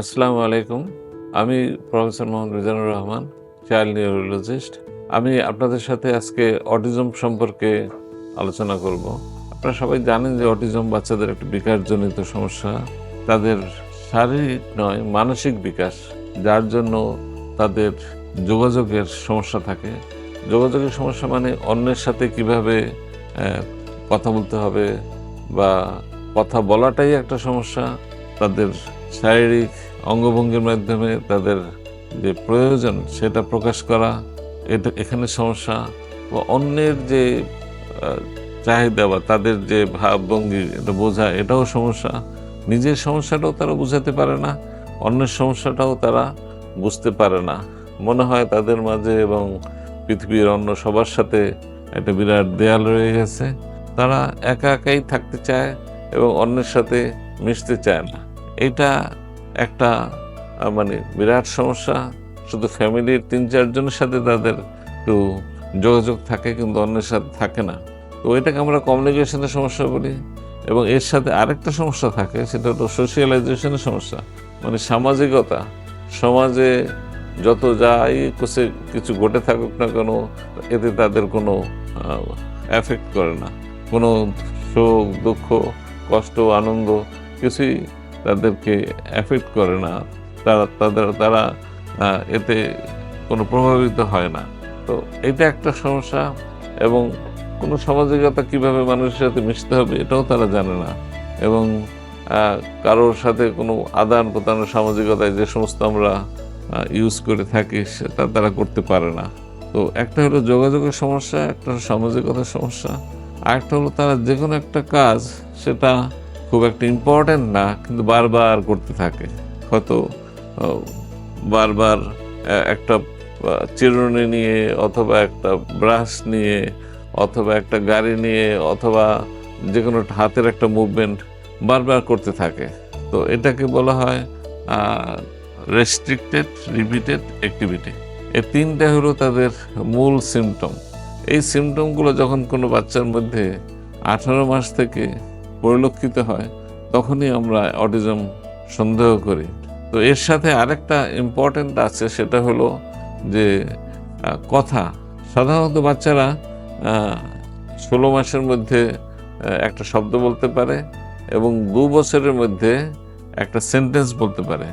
আসসালামু আলাইকুম। আমি professor Mohammad Mizanur Rahman, child neurologist. আমি আপনাদের সাথে আজকে অটিজম সম্পর্কে আলোচনা করব। আপনারা সবাই জানেন যে অটিজম বাচ্চাদের একটা বিকাশজনিত সমস্যা। তাদের শারীরিক নয়, মানসিক বিকাশ, যার জন্য তাদের যোগাযোগের সমস্যা থাকে। যোগাযোগের সমস্যা মানে অন্যের সাথে কীভাবে কথা বলতে হবে বা কথা বলাটাই একটা সমস্যা। তাদের শারীরিক অঙ্গভঙ্গির মাধ্যমে তাদের যে প্রয়োজন সেটা প্রকাশ করা এটা এখানে সমস্যা বা অন্যের যে চাহিদা বা তাদের যে ভাবভঙ্গি এটা বোঝা, এটাও সমস্যা। নিজের সমস্যাটাও তারা বুঝাতে পারে না, অন্যের সমস্যাটাও তারা বুঝতে পারে না। মনে হয় তাদের মাঝে এবং পৃথিবীর অন্য সবার সাথে একটা বিরাট দেয়াল রয়ে গেছে। তারা একা একাই থাকতে চায় এবং অন্যের সাথে মিশতে চায় না। এটা একটা মানে বিরাট সমস্যা। শুধু ফ্যামিলির তিন চারজনের সাথে তাদের একটু যোগাযোগ থাকে, কিন্তু অন্যের সাথে থাকে না। তো এটাকে আমরা কমিউনিকেশনের সমস্যা বলি। এবং এর সাথে আরেকটা সমস্যা থাকে, সেটা হলো সোশিয়ালাইজেশনের সমস্যা। মানে সামাজিকতা। সমাজে যত যাই কিছু কিছু ঘটে থাকুক না কেন, এতে তাদের কোনো এফেক্ট করে না। কোনো সুখ, দুঃখ, কষ্ট, আনন্দ কিছুই তাদেরকে এফেক্ট করে না, তারা, তাদের, তারা এতে কোনো প্রভাবিত হয় না। তো এটা একটা সমস্যা এবং কোনো সামাজিকতা কীভাবে মানুষের সাথে মিশতে হবে এটাও তারা জানে না। এবং কারোর সাথে কোনো আদান প্রদানের সামাজিকতায় যে সমস্ত আমরা ইউজ করে থাকি সেটা তারা করতে পারে না। তো একটা হলো যোগাযোগের সমস্যা, একটা হলো সামাজিকতার সমস্যা, আর একটা হলো তারা যে কোনো একটা কাজ সেটা খুব একটা ইম্পর্ট্যান্ট না, কিন্তু বারবার করতে থাকে। হয়তো বারবার একটা চিরুনি নিয়ে অথবা একটা ব্রাশ নিয়ে অথবা একটা গাড়ি নিয়ে অথবা যে কোনো হাতের একটা মুভমেন্ট বারবার করতে থাকে। তো এটাকে বলা হয় রেস্ট্রিক্টেড রিপিটেড অ্যাক্টিভিটি এই তিনটা হলো তাদের মূল সিমটম এই সিমটমগুলো যখন কোনো বাচ্চার মধ্যে আঠারো মাস থেকে পরিলক্ষিত হয়, তখনই আমরা অটিজম সন্দেহ করি। তো এর সাথে আরেকটা ইম্পর্ট্যান্ট আছে, সেটা হলো যে কথা। সাধারণত বাচ্চারা ষোলো মাসের মধ্যে একটা শব্দ বলতে পারে এবং দু বছরের মধ্যে একটা সেন্টেন্স বলতে পারে।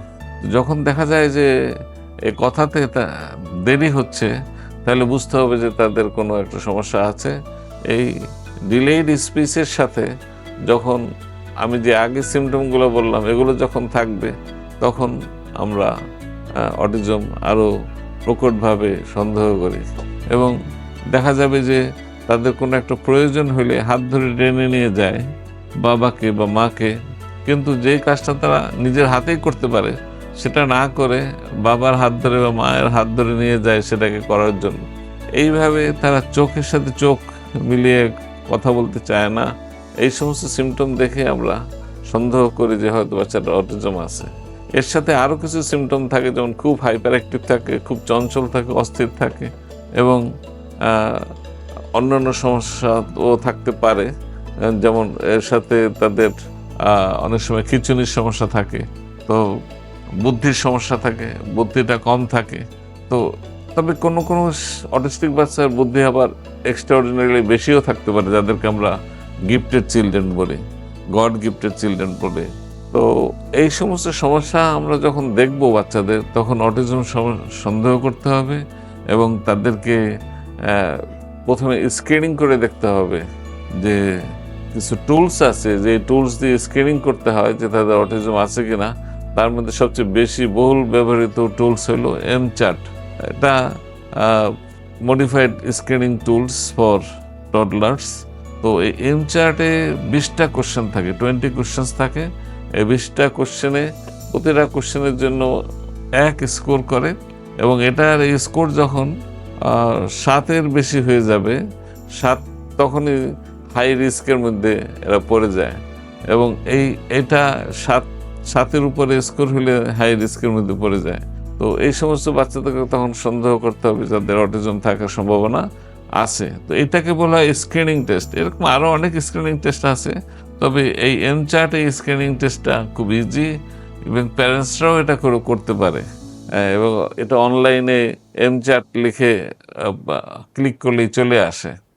যখন দেখা যায় যে, এ কথাতে তা- দেরি হচ্ছে, তাহলে বুঝতে হবে যে, তাদের কোনো একটা সমস্যা আছে। এই ডিলেইড স্পিচের সাথে যখন আমি যে আগে সিমটমগুলো বললাম, এগুলো যখন থাকবে, তখন আমরা অটিজম আরও প্রকটভাবে সন্দেহ করি। এবং দেখা যাবে যে তাদের কোনো একটা প্রয়োজন হলে হাত ধরে টেনে নিয়ে যায় বাবাকে বা মাকে। কিন্তু যে কাজটা তারা নিজের হাতেই করতে পারে, সেটা না করে বাবার হাত ধরে বা মায়ের হাত ধরে নিয়ে যায় সেটাকে করার জন্য। এইভাবে তারা চোখের সাথে চোখ মিলিয়ে কথা বলতে চায় না। এই সমস্ত সিমটম দেখে আমরা সন্দেহ করি যে হয়তো বাচ্চাটা অটিজম আছে। এর সাথে আরও কিছু সিমটম থাকে, যেমন খুব হাইপার অ্যাক্টিভ থাকে, খুব চঞ্চল থাকে, অস্থির থাকে এবং অন্যান্য সমস্যাও থাকতে পারে। যেমন এর সাথে তাদের অনেক সময় খিচুনির সমস্যা থাকে। তো বুদ্ধির সমস্যা থাকে, বুদ্ধিটা কম থাকে। তো তবে কোনো কোনো অটিস্টিক বাচ্চার বুদ্ধি আবার এক্সট্রাঅর্ডিনারিলি বেশিও থাকতে পারে, যাদেরকে আমরা গিফটেড চিলড্রেন বলে গড গিফটেড চিলড্রেন বলে। তো এই সমস্ত সমস্যা আমরা যখন দেখব বাচ্চাদের, তখন অটিজম সন্দেহ করতে হবে এবং তাদেরকে প্রথমে স্ক্রিনিং করে দেখতে হবে যে কিছু টুলস আছে, যে টুলস দিয়ে স্ক্রিনিং করতে হয় যে তাদের অটিজম আছে কিনা। তার মধ্যে সবচেয়ে বেশি বহুল ব্যবহৃত টুলস হলো এম চার্ট এটা modified screening tools for toddlers তো এই এম চার্টে বিশটা কোশ্চেন থাকে টোয়েন্টি কোশ্চেন্স থাকে। এই বিশটা কোশ্চেনে প্রতিটা কোশ্চেনের জন্য এক স্কোর করে এবং এটার এই স্কোর যখন সাতের বেশি হয়ে যাবে, সাত তখনই হাই রিস্কের মধ্যে এরা পড়ে যায়। এবং এই, এটা সাত, সাতের উপরে স্কোর হলে হাই রিস্কের মধ্যে পড়ে যায়। তো এই সমস্ত বাচ্চাদেরকে তখন সন্দেহ করতে হবে যাদের অটিজম থাকার সম্ভাবনা। আছে। তো এটাকে বলা হয় স্ক্রিনিং টেস্ট এরকম আরও অনেক স্ক্রিনিং টেস্ট আছে। তবে এই এম চার্ট এই স্ক্রিনিং টেস্টটা খুব ইজি এবং প্যারেন্টসরাও এটা করে, করতে পারে। এবং এটা অনলাইনে এম চ্যাট লিখে ক্লিক করলেই চলে আসে।